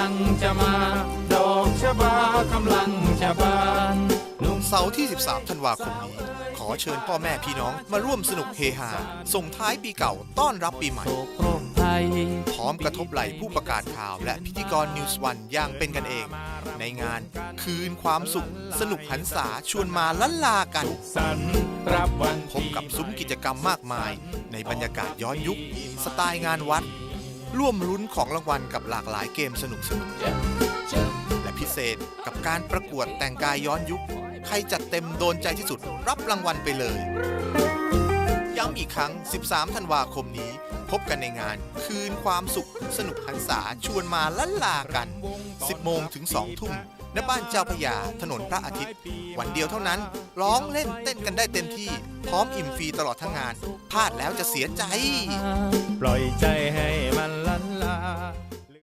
ลังจะมา ดอกชะบากำลังจะบานหนุ่มเสาร์ที่ 13 ธันวาคมนี้ ขอเชิญพ่อแม่พี่น้องมาร่วมสนุกเฮฮา ส่งท้ายปีเก่าต้อนรับปีใหม่โศกโรคภัยพร้อมกระทบไหล่ผู้ประกาศข่าวและพิธีกรนิวส์วันอย่างเป็นกันเอง ในงานคืนความสุข สนุกหันษาชวนมาล้านลากันสันรับวันพบกับซุ้มกิจกรรมมากมาย ในบรรยากาศย้อนยุค สไตล์งานวัด ร่วมลุ้นของรางวัลกับหลากหลายเกมสนุกสนุกๆและพิเศษกับการประกวดแต่งกายย้อนยุค ใครจัดเต็มโดนใจที่สุดรับรางวัลไปเลย ย้ำอีกครั้ง 13 ธันวาคมนี้ พบกันในงานคืนความสุข สนุกหันษาชวนมาล้านลากัน 10 โมงถึง 2 ทุ่มณบ้านเจ้าพยาถนนพระอาทิตย์ วันเดียวเท่านั้น ร้องเล่นเต้นกันได้เต็มที่ พร้อมอิ่มฟรีตลอดทั้งงาน พลาดแล้วจะเสียใจ ปล่อยใจให้มัน